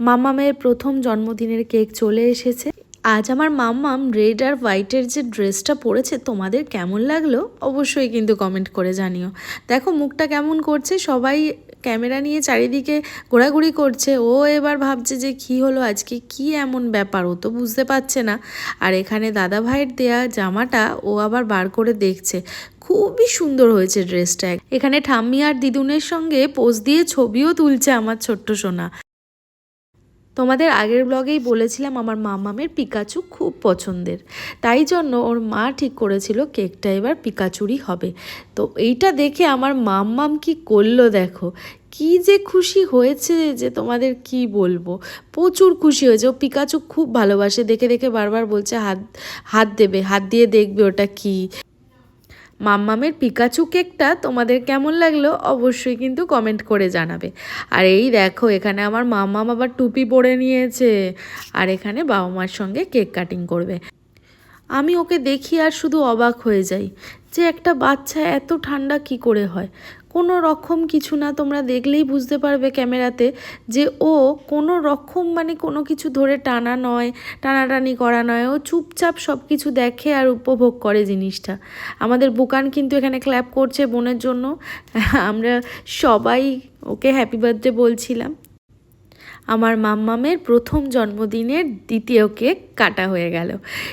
মামামের প্রথম জন্মদিনের কেক চলে এসেছে। আজ আমার মাম্মাম রেড আর হোয়াইটের যে ড্রেসটা পরেছে, তোমাদের কেমন লাগল? অবশ্যই কিন্তু কমেন্ট করে জানিও। দেখো, মুখটা কেমন করছে? সবাই ক্যামেরা নিয়ে চারিদিকে ঘোরাঘুরি করছে। ও এবার ভাবছে যে কি হলো আজকে, কি এমন ব্যাপার? ও তো বুঝতে পারছে না। আর এখানে দাদা ভাইয়ের দেয়া জামাটা ও আবার বার করে দেখছে। খুবই সুন্দর হয়েছে ড্রেসটা। এখানে ঠাম্মি আর দিদুনের সঙ্গে পোজ দিয়ে ছবিও তুলছে আমার ছোট্ট সোনা। তোমাদের আগের ব্লগেই বলেছিলাম আমার মামামের পিকাচু খুব পছন্দের। তাই জন্য ওর মা ঠিক করেছিল কেকটা এবার পিকাচুরই হবে। তো এইটা দেখে আমার মাম্মাম কি করল দেখো? কি যে খুশি হয়েছে যে তোমাদের কি বলব? প্রচুর খুশি হয়েছে। ও পিকাচু খুব ভালোবাসে। দেখে দেখে বারবার বলছে, হাত হাত দেবে, হাত দিয়ে দেখবে ওটা কি? মাম্মামের পিকাচু কেকটা তোমাদের কেমন লাগল অবশ্যই কিন্তু কমেন্ট করে জানাবে। আর এই দেখো, এখানে আমার মাম্মাম আবার টুপি পরে নিয়েছে আর এখানে বাবা মার সঙ্গে কেক কাটিং করবে। আমি ওকে দেখি আর শুধু অবাক হয়ে যাই যে একটা বাচ্চা এত ঠান্ডা কি করে হয়? কোনো রকম কিছু না, তোমরা দেখলেই বুঝতে পারবে ক্যামেরাতে যে ও কোনো রকম মানে কোনো কিছু ধরে টানা নয়, টানাটানি করা নয়, ও চুপচাপ সব কিছু দেখে আর উপভোগ করে জিনিসটা। আমাদের বুকান কিন্তু এখানে ক্ল্যাপ করছে বোনের জন্য। আমরা সবাই ওকে হ্যাপি বার্থডে বলছিলাম। আমার মাম্মামের প্রথম জন্মদিনের দ্বিতীয় কেক কাটা হয়ে গেল।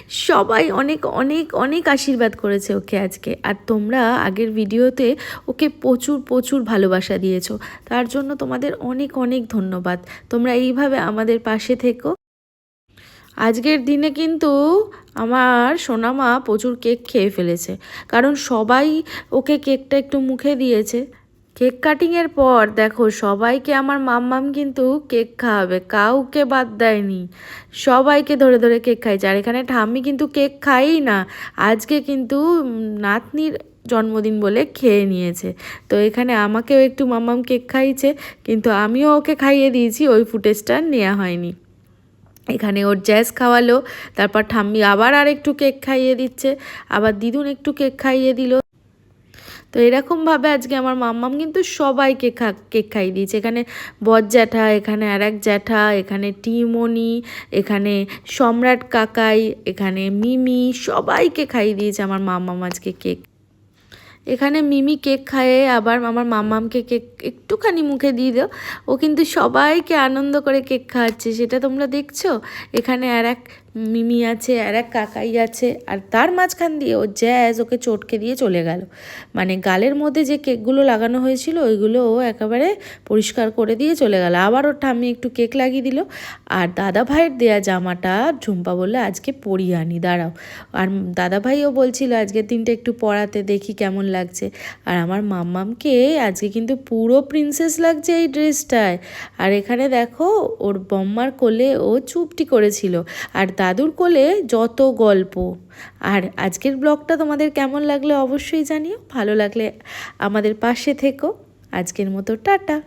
সবাই অনেক অনেক অনেক আশীর্বাদ করেছে ওকে আজকে। আর তোমরা আগের ভিডিওতে ওকে প্রচুর প্রচুর ভালোবাসা দিয়েছ। তার জন্য তোমাদের অনেক অনেক ধন্যবাদ। তোমরা এইভাবে আমাদের পাশে থেকো। আজকের দিনে কিন্তু আমার সোনামা প্রচুর কেক খেয়ে ফেলেছে। কারণ সবাই ওকে কেকটা একটু মুখে দিয়েছে। কেক কাটিংয়ের পর দেখো সবাইকে আমার মাম্মাম কিন্তু কেক খাওয়াবে, কাউকে বাদ দেয়নি। সবাইকে ধরে ধরে কেক খাইছে। আর এখানে ঠাম্মি কিন্তু কেক খাইই না। আজকে কিন্তু নাতনির জন্মদিন বলে খেয়ে নিয়েছে। তো এখানে আমাকেও একটু মাম্মাম কেক খাইয়েছে কিন্তু আমিও ওকে খাইয়ে দিয়েছি, ওই ফুটেজটা নেওয়া হয়নি। এখানে ওর জ্যাজ খাওয়ালো, তারপর ঠাম্মি আবার আর একটু কেক খাইয়ে দিচ্ছে, আবার দিদুন একটু কেক খাইয়ে দিল। তো এরকমভাবে আজকে আমার মাম্মাম কিন্তু সবাইকে খা, কেক খাইয়ে দিয়েছে। এখানে বর জ্যাঠা, এখানে আর এক জ্যাঠা, এখানে টিমনি, এখানে সম্রাট কাকাই, এখানে মিমি, সবাইকে খাইয়ে দিয়েছে আমার মাম্মাম আজকে কেক। এখানে মিমি কেক খায়ে আবার আমার মাম্মামকে কেক একটুখানি মুখে দিয়ে দাও। ও কিন্তু সবাইকে আনন্দ করে কেক খাওয়াচ্ছে, সেটা তোমরা দেখছ? এখানে আর এক মিমি আছে, আর এক কাকাই আছে, আর তার মাঝখান দিয়ে ও জ্যাজ ওকে চটকে দিয়ে চলে গেল। মানে গালের মধ্যে যে কেকগুলো লাগানো হয়েছিল, ওইগুলো ও একেবারে পরিষ্কার করে দিয়ে চলে গেল। আবার ওর ঠাম্মি একটু কেক লাগিয়ে দিল। আর দাদা ভাইয়ের দেয়া জামাটা ঝুম্পা বললে, আজকে পরিয়ে আনি, দাঁড়াও। আর দাদা ভাইও বলছিল আজকের দিনটা একটু পড়াতে দেখি কেমন লাগছে। আর আমার মাম্মামকে, আজকে কিন্তু পুরো প্রিন্সেস লাগছে এই ড্রেসটায় আর এখানে দেখো, ওর বম্মার কোলে ও চুপটি করেছিল। আর দাদুর কোলে যত গল্প। আর আজকের ব্লগটা তোমাদের কেমন লাগলে অবশ্যই জানিও, ভালো লাগলে আমাদের পাশে থেকো। আজকের মতো টাটা।